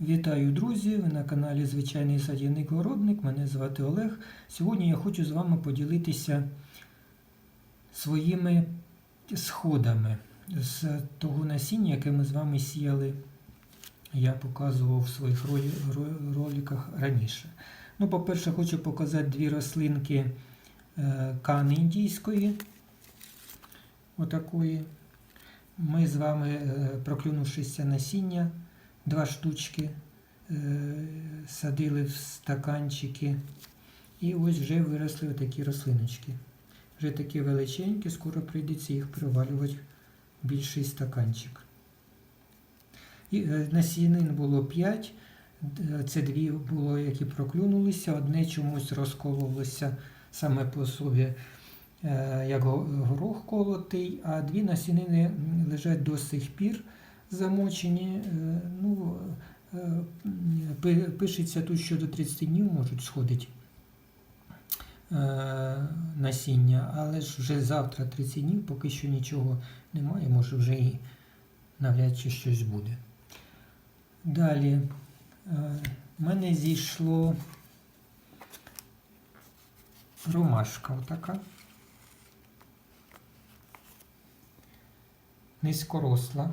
Вітаю, друзі! Ви на каналі Звичайний садівник городник. Мене звати Олег. Сьогодні я хочу з вами поділитися своїми сходами з того насіння, яке ми з вами сіяли. Я показував в своїх ролі- ро- роликах раніше. Ну, по-перше, хочу показати дві рослинки е, кани індійської. Отакої. Ми з вами, е, проклюнувшися насіння, два штучки е, садили в стаканчики. І ось вже виросли отакі рослиночки. Вже такі величенькі, скоро прийдеться їх привалювати в більший стаканчик. І е, насінин було 5. Це дві було, які проклюнулися. Одне чомусь розкололося саме по собі, е, як горох колотий, а дві насінини лежать до сих пір замочені. Е, Ну, е, пишеться тут, що до 30 днів можуть сходити е, насіння, але ж вже завтра 30 днів, поки що нічого немає, може вже і навряд чи щось буде. Далі в мене зійшло ромашка отака. Низькоросла.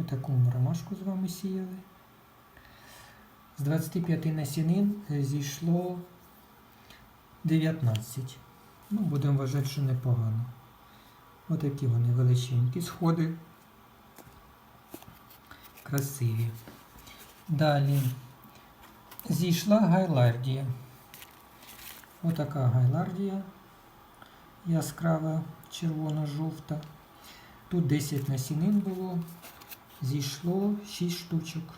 Отаку ми ромашку з вами сіяли. З 25 насінин е, зійшло 19. Ну, будемо вважати, що непогано. Отакі вони величенькі сходи. Красиві. Далі зійшла гайлардія. Отака гайлардія яскрава, червоно-жовта. Тут 10 насінин було, зійшло 6 штучок.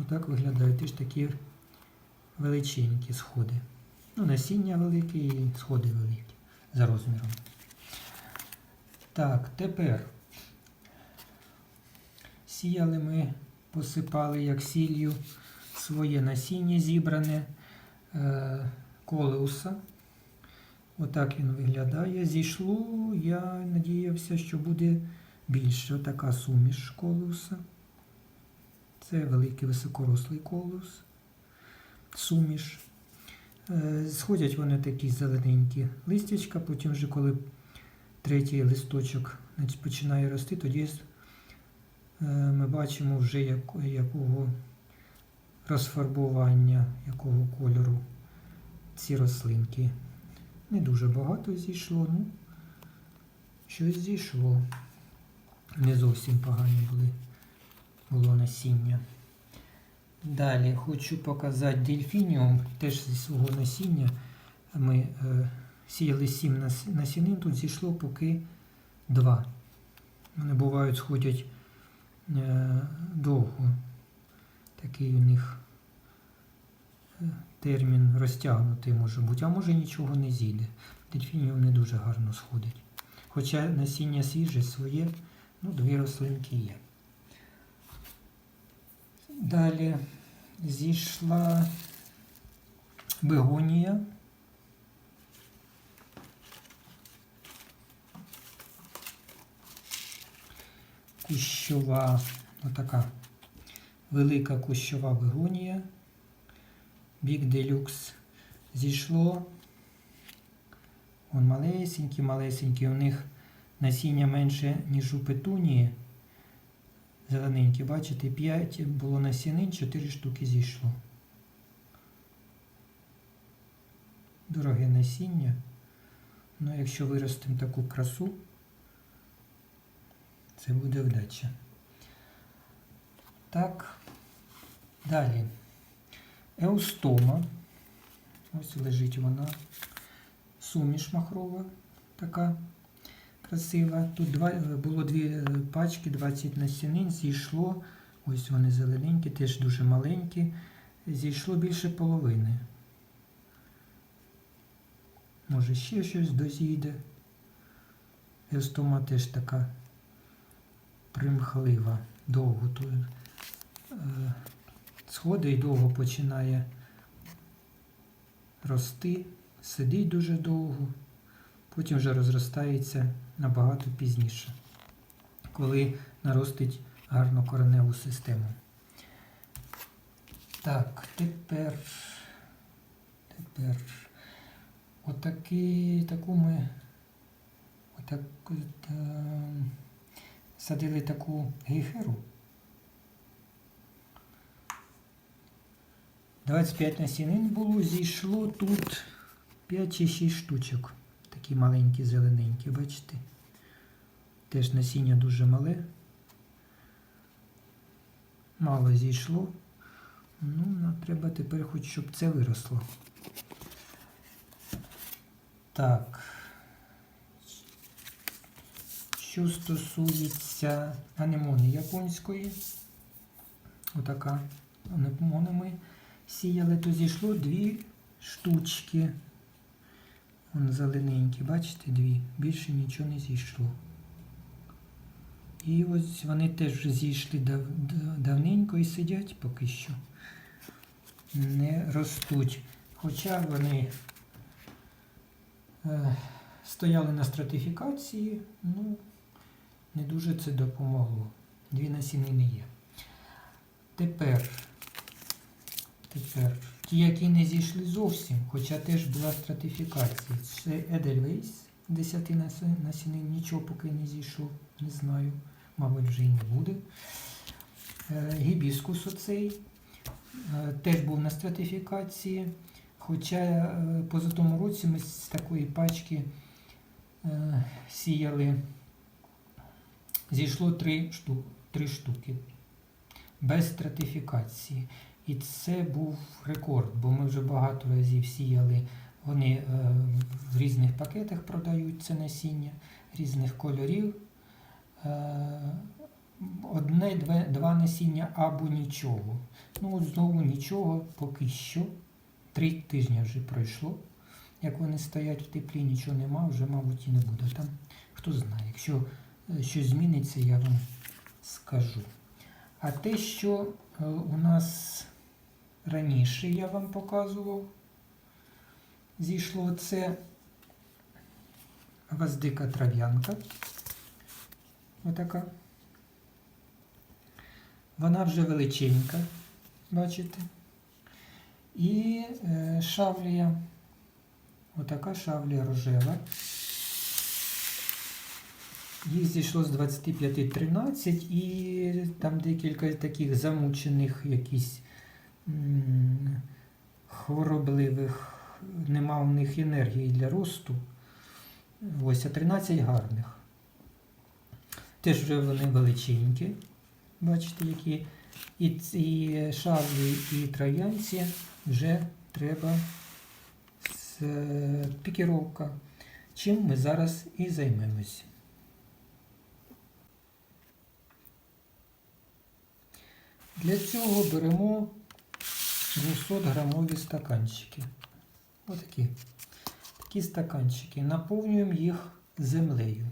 Отак виглядають теж такі величенькі сходи. Ну, насіння велике і сходи великі за розміром. Так, тепер сіяли ми, посипали як сіллю своє насіння зібране е, колеуса. Отак він виглядає. Зійшло, я надіявся, що буде більше. Отака суміш колеуса. Це великий високорослий колеус. Суміш. Е, Сходять вони такі зелененькі листячка, потім вже коли третій листочок починає рости, тоді е, ми бачимо вже якого розфарбування, якого кольору ці рослинки. Не дуже багато зійшло, ну щось зійшло. Не зовсім погані були, було насіння. Далі хочу показати дельфініум, теж зі свого насіння. Ми е, сіяли 7 нас- насінин, тут зійшло поки 2. Вони бувають сходять е, довго. Такий у них е, термін розтягнутий може бути, а може нічого не зійде. Дельфініум не дуже гарно сходить. Хоча насіння свіже своє, ну, дві рослинки є. Далі зійшла бегонія. Кущова, отака велика кущова бегонія. Бік делюкс зійшло. Вон малесенькі, малесенькі. У них насіння менше, ніж у петунії. Зелененькі, бачите, 5 було насінин, 4 штуки зійшло. Дороге насіння. Ну, якщо виростимо таку красу, це буде вдача. Так, далі. Еустома. Ось лежить вона. Суміш махрова така красива. Тут два, було дві е, пачки, 20 насінин, зійшло. Ось вони зелененькі, теж дуже маленькі. Зійшло більше половини. Може ще щось дозійде. Еустома теж така примхлива, довго тут е, сходить і довго починає рости, сидить дуже довго, потім вже розростається набагато пізніше, коли наростить гарну кореневу систему. Так, тепер, тепер отакі, таку ми отак, от, е, садили таку гейхеру. 25 насінин було, зійшло тут 5 чи 6 штучок. Такі маленькі, зелененькі, бачите? Теж насіння дуже мале. Мало зійшло. Ну, нам треба тепер хоч, щоб це виросло. Так. Що стосується анемони японської, отака анемони ми сіяли, то зійшло дві штучки. Вон зелененькі, бачите, дві. Більше нічого не зійшло. І ось вони теж зійшли дав, дав- давненько і сидять поки що. Не ростуть. Хоча вони е, стояли на стратифікації, ну, не дуже це допомогло. Дві насінини є. Тепер, тепер, ті, які не зійшли зовсім, хоча теж була стратифікація. Це 10 наси- насінин, нічого поки не зійшло, не знаю. Мабуть, вже й не буде. Е, Гібіскус оцей е, теж був на стратифікації. Хоча е, поза тому році ми з такої пачки сіяли, зійшло три, шту, три штуки без стратифікації. І це був рекорд, бо ми вже багато разів сіяли. Вони е, в різних пакетах продають це насіння, різних кольорів. Е, одне, две, два насіння або нічого. Ну, знову нічого поки що. Три тижні вже пройшло. Як вони стоять в теплі, нічого нема, вже, мабуть, і не буде там. Хто знає, якщо е, щось зміниться, я вам скажу. А те, що е, у нас раніше я вам показував, зійшло це гвоздика трав'янка. Отака. Вона вже величенька, бачите? І е, шавлія, отака шавлія рожева. Їх зійшло з 25-13 і там декілька таких замучених якісь хворобливих, нема в них енергії для росту. Ось, а 13 гарних. Теж вже вони величенькі. Бачите, які. І ці шавлі і троянці вже треба з е, пікіровка. Чим ми зараз і займемось. Для цього беремо 200 грамові стаканчики. Отакі. Такі стаканчики. Наповнюємо їх землею.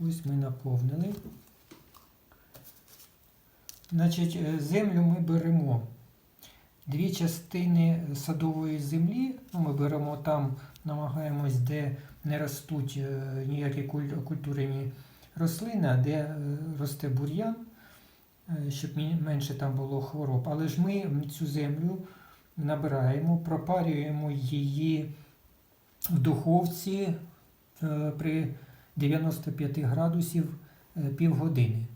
Ось ми наповнили. Значить, е, землю ми беремо дві частини садової землі. Ну, ми беремо там, намагаємось, де не ростуть е, ніякі культурні рослини, а де е, росте бур'ян, щоб менше там було хвороб. Але ж ми цю землю набираємо, пропарюємо її в духовці е, при 95 градусів е, півгодини.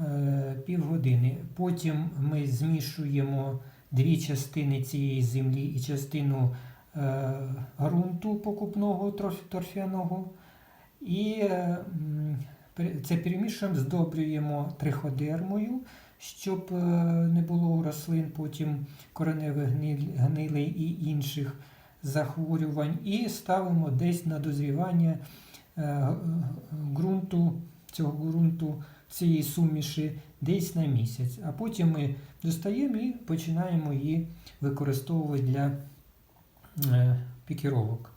Е, Півгодини. Потім ми змішуємо дві частини цієї землі і частину е, ґрунту покупного торф- торфяного. І е, це перемішуємо, здобрюємо триходермою, щоб е, не було у рослин потім кореневих гнилей і інших захворювань. І ставимо десь на дозрівання е, ґрунту, цього ґрунту цієї суміші десь на місяць. А потім ми достаємо і починаємо її використовувати для е, пікіровок.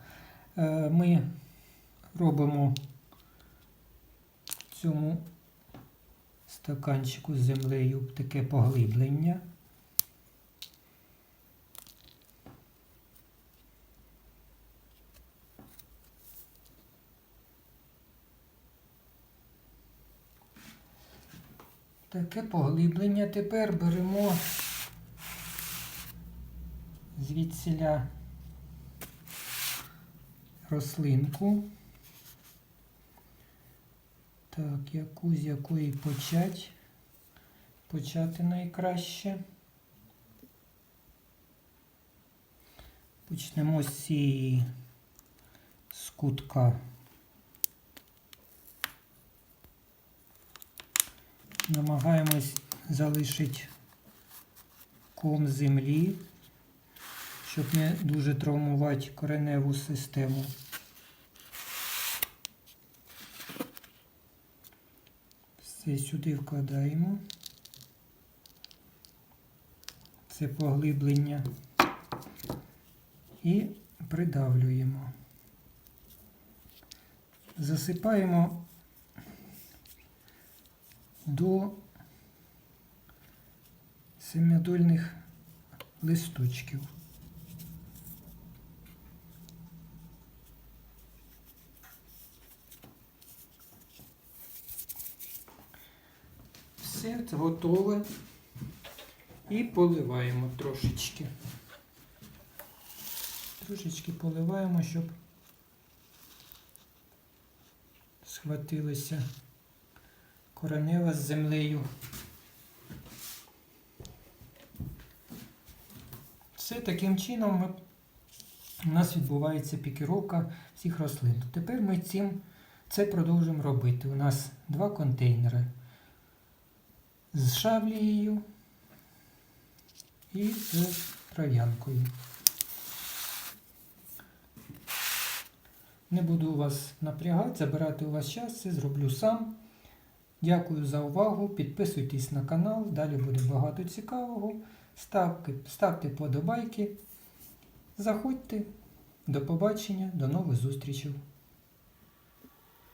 Ми робимо цьому стаканчику з землею таке поглиблення. Таке поглиблення. Тепер беремо звідсіля рослинку. Так, яку з якої почать? Почати найкраще. Почнемо з цієї з кутка. Намагаємось залишити ком землі, щоб не дуже травмувати кореневу систему. Все сюди вкладаємо. Це поглиблення. І придавлюємо. Засипаємо до семядольних листочків. Все готове. І поливаємо трошечки. Трошечки поливаємо, щоб схватилися коренева з землею. Все таким чином ми, у нас відбувається пікіровка всіх рослин. Тепер ми цим це продовжуємо робити. У нас два контейнери з шавлією і з трав'янкою. Не буду вас напрягати, забирати у вас час, це зроблю сам. Дякую за увагу. Підписуйтесь на канал, далі буде багато цікавого. Ставте, ставте подобайки. Заходьте. До побачення, до нових зустрічей.